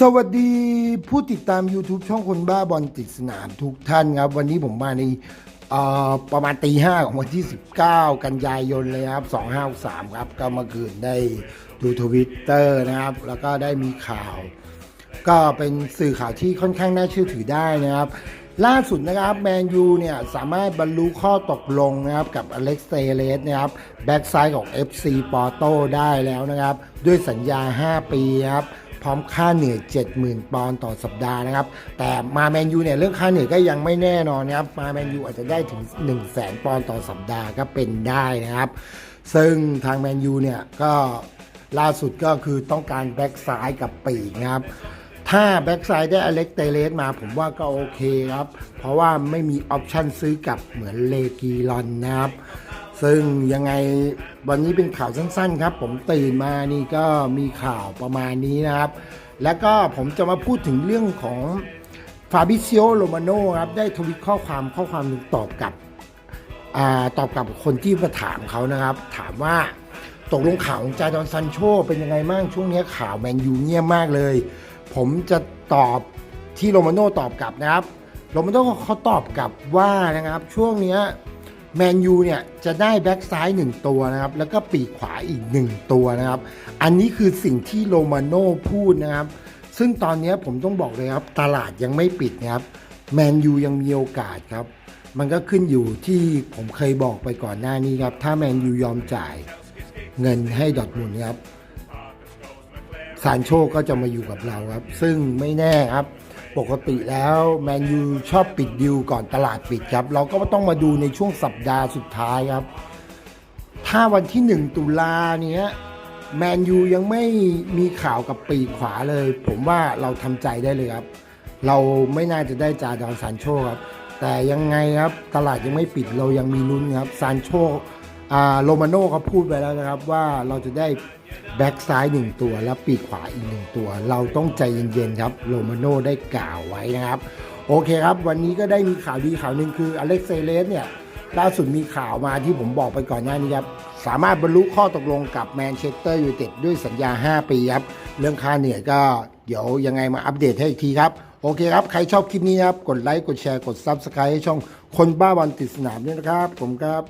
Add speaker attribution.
Speaker 1: สวัสดีผู้ติดตาม YouTube ช่องคนบ้าบอลติดสนามทุกท่านครับ วันนี้ผมมาในประมาณตีห้าของวันที่ 19 กันยายนเลยครับ 2563 ครับ ก็เมื่อคืนได้ดูทวิตเตอร์นะครับ แล้วก็ได้มีข่าว ก็เป็นสื่อข่าวที่ค่อนข้างน่าเชื่อถือได้นะครับ ล่าสุดนะครับแมนยูเนี่ย สามารถบรรลุข้อตกลงนะครับ กับอเล็กซ์เตเลสนะครับ แบ็กซ้ายของ FC ปอร์โตได้แล้วนะครับ ด้วยสัญญา 5 ปีครับ พร้อมค่าเหนื่อย 70,000 ปอนด์ต่อสัปดาห์นะครับ แต่มาแมนยูเนี่ยเรื่องค่าเหนื่อยก็ยังไม่แน่นอนนะครับ มาแมนยูอาจจะได้ถึง 1 0 0 0 0แสนปอนด์ต่อสัปดาห์ก็เป็นได้นะครับ ซึ่งทางแมนยูเนี่ยก็ล่าสุดก็คือต้องการแบ็กซ้ายกับปีกนะครับถ้าแบ็กไซด์ได้อเล็กเตเลสมาผมว่าก็โอเคครับ เพราะว่าไม่มีออปชันซื้อกลับเหมือนเลกีรอนนะครับ ซึ่งยังไงวันนี้เป็นข่าวสั้นๆครับ ผมตื่นมานี่ก็มีข่าวประมาณนี้นะครับ แล้วก็ผมจะมาพูดถึงเรื่องของฟาบิซิโอโรมาโนครับได้ทวิตข้อความข้อความหนึ่งตอบกับอตอบกับคนที่มาถามเขานะครับ ถามว่าตกลงข่าวของจาดอนซันโชเป็นยังไงบ้างช่วงนี้ข่าวแมนยูเงียบมากเลย ผมจะตอบที่โรมาโนตอบกลับนะครับโรมาโนเขาตอบกลับว่านะครับช่วงเนี้ย แมนยูเนี่ยจะได้แบ็กซ้ายหนึ่งตัวนะครับ แล้วก็ปีกขวาอีกหนึ่งตัวนะครับ อันนี้คือสิ่งที่โรมาโน่พูดนะครับ ซึ่งตอนนี้ผมต้องบอกเลยครับตลาดยังไม่ปิดนะครับแมนยูยังมีโอกาสครับ มันก็ขึ้นอยู่ที่ผมเคยบอกไปก่อนหน้านี้ครับ ถ้าแมนยูยอมจ่ายเงินให้ดอทมุนครับซานโชก็จะมาอยู่กับเราครับ ซึ่งไม่แน่ครับ ปกติแล้วแมนยูชอบปิดดิวก่อนตลาดปิดครับ เราก็ต้องมาดูในช่วงสัปดาห์สุดท้ายครับ ถ้าวันที่หนึ่งตุลาเนี้ยแมนยูยังไม่มีข่าวกับปีกขวาเลย ผมว่าเราทำใจได้เลยครับ เราไม่น่าจะได้จาดอนซานโชครับ แต่ยังไงครับตลาดยังไม่ปิดเรายังมีลุ้นครับซานโชโรมาโน่เขาพูดไปแล้วนะครับว่าเราจะได้ แบ็กซ้ายหนึ่งตัวและปีกขวาอีกหนึ่งตัว เราต้องใจเย็นๆครับโรมาโน่ได้กล่าวไว้นะครับ โอเคครับ วันนี้ก็ได้มีข่าวดีข่าวหนึ่งคืออเล็กเซเลสเนี่ยล่าสุดมีข่าวมาที่ผมบอกไปก่อนหน้านี้ครับ สามารถบรรลุข้อตกลงกับแมนเชสเตอร์ยูไนเต็ดด้วยสัญญา 5 ปีครับ เรื่องค่าเหนื่อยก็เดี๋ยวยังไงมาอัปเดตให้อีกทีครับ โอเคครับ ใครชอบคลิปนี้ครับ กดไลค์ กดแชร์ กด Subscribe ให้ช่องคนบ้าบอลติดสนามด้วยนะครับ ผมครับ